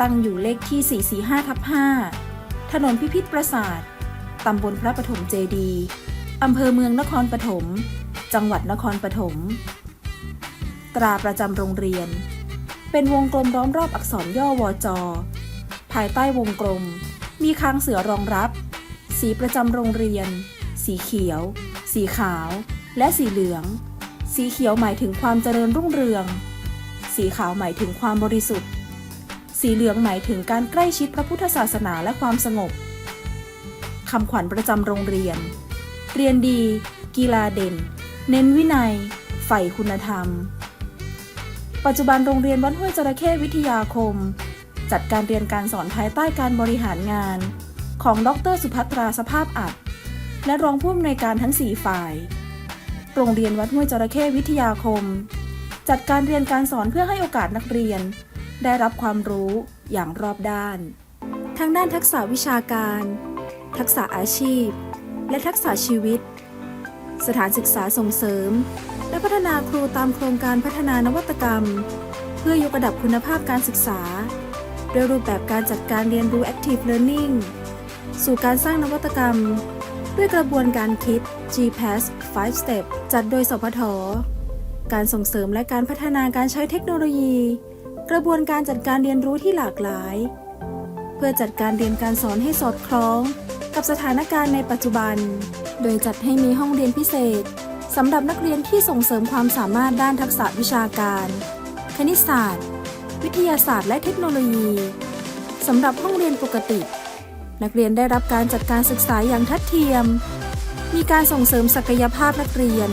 ตั้งอยู่เลขที่ 445ทับ5ถนนพิพิธปราสาท ตำบลพระปฐมเจดี อำเภอเมืองนครปฐม จังหวัดนครปฐม ตราประจำโรงเรียน เป็นวงกลมล้อมรอบอักษรย่อวอจอ ภายใต้วงกลม มีคางเสือรองรับ สีประจำโรงเรียน สีเขียว สีขาว และสีเหลือง สีเขียวหมายถึงความเจริญรุ่งเรือง สีขาวหมายถึงความบริสุทธิ์ สีเหลืองหมายถึงการใกล้ชิดพระพุทธศาสนาและความสงบ คำขวัญประจำโรงเรียน เรียนดี กีฬาเด่น เน้นวินัย ใฝ่คุณธรรม ปัจจุบันโรงเรียนวัดห้วยจระเข้วิทยาคม จัดการเรียนการสอนภายใต้การบริหารงาน ของดรสุภัตราสภาพอัด และรองผู้อำนวยการทั้ง 4 ฝ่าย โรงเรียนวัดห้วยจระเข้วิทยาคม จัดการเรียนการสอนเพื่อให้โอกาสนักเรียน ได้รับความรู้อย่างรอบด้าน ทั้งด้านทักษะวิชาการ ทักษะอาชีพ และทักษะชีวิต สถานศึกษาส่งเสริม และพัฒนาครูตามโครงการพัฒนานวัตกรรม เพื่อยกระดับคุณภาพการศึกษาด้วยรูปแบบการจัดการเรียนรู้ Active Learning สู่การสร้างนวัตกรรม ด้วยกระบวนการคิด GPAS 5 Step จัดโดยสพทการส่งเสริมและการพัฒนาการใช้เทคโนโลยี กระบวนการจัดการเรียนรู้ที่หลากหลาย เพื่อจัดการเรียนการสอนให้สอดคล้อง กับสถานการณ์ในปัจจุบัน โดยจัดให้มีห้องเรียนพิเศษสำหรับนักเรียนที่ส่งเสริมความสามารถด้านทักษะวิชาการ คณิตศาสตร์ วิทยาศาสตร์และเทคโนโลยีสำหรับห้องเรียนปกติ นักเรียนได้รับการจัดการศึกษาอย่างทัดเทียม มีการส่งเสริมศักยภาพนักเรียน